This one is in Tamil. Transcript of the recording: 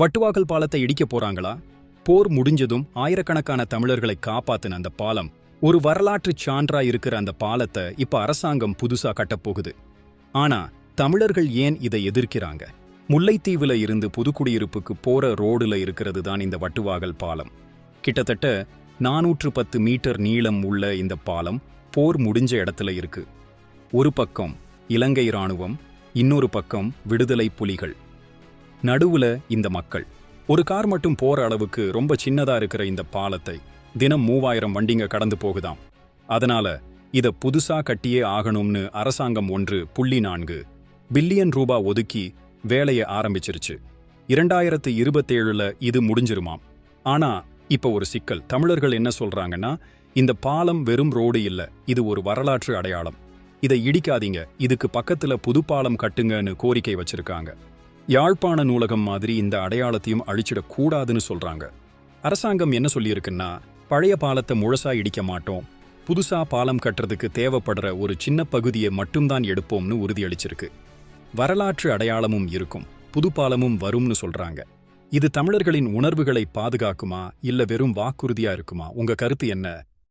வட்டுவாக்கல் பாலத்தை இடிக்க போறாங்களா? போர் முடிஞ்சதும் ஆயிரக்கணக்கான தமிழர்களை காப்பாத்தின அந்த பாலம் ஒரு வரலாற்று சான்றா இருக்கிற அந்த பாலத்தை இப்ப அரசாங்கம் புதுசா கட்டப் போகுது. ஆனா தமிழர்கள் ஏன் இதை எதிர்க்கிறாங்க? முல்லைத்தீவுல இருந்து புதுக்குடியிருப்புக்கு போற ரோடுல இருக்கிறது தான் இந்த வட்டுவாகல் பாலம். கிட்டத்தட்ட நானூற்று பத்து மீட்டர் நீளம் உள்ள இந்த பாலம் போர் முடிஞ்ச இடத்துல இருக்கு. ஒரு பக்கம் இலங்கை ராணுவம் இன்னொரு பக்கம் விடுதலை புலிகள். நடுவுல இந்த மக்கள். ஒரு கார் மட்டும் போற அளவுக்கு ரொம்ப சின்னதா இருக்கிற இந்த பாலத்தை தினம் மூவாயிரம் வண்டிங்க கடந்து போகுதாம். அதனால இத புதுசா கட்டியே ஆகணும்னு அரசாங்கம் ஒன்று புள்ளி நான்கு பில்லியன் ரூபா ஒதுக்கி வேலையை ஆரம்பிச்சிருச்சு. இரண்டாயிரத்து இருபத்தேழுல இது முடிஞ்சிருமாம். ஆனா இப்ப ஒரு சிக்கல். தமிழர்கள் என்ன சொல்றாங்கன்னா இந்த பாலம் வெறும் ரோடு இல்ல இது ஒரு வரலாற்று அடையாளம். இதை இடிக்காதீங்க இதுக்கு பக்கத்துல புது பாலம் கட்டுங்கன்னு கோரிக்கை வச்சிருக்காங்க. யாழ்ப்பாண நூலகம் மாதிரி இந்த அடையாளத்தையும் அழிச்சிடக்கூடாதுன்னு சொல்றாங்க. அரசாங்கம் என்ன சொல்லியிருக்குன்னா பழைய பாலத்தை முழுசா இடிக்க மாட்டோம். புதுசா பாலம் கட்டுறதுக்கு தேவைப்படுற ஒரு சின்ன பகுதியை மட்டும்தான் எடுப்போம்னு உறுதியளிச்சிருக்கு. வரலாற்று அடையாளமும் இருக்கும். புது பாலமும் வரும்னு சொல்றாங்க. இது தமிழர்களின் உணர்வுகளை பாதுகாக்குமா இல்ல வெறும் வாக்குறுதியா இருக்குமா? உங்க கருத்து என்ன?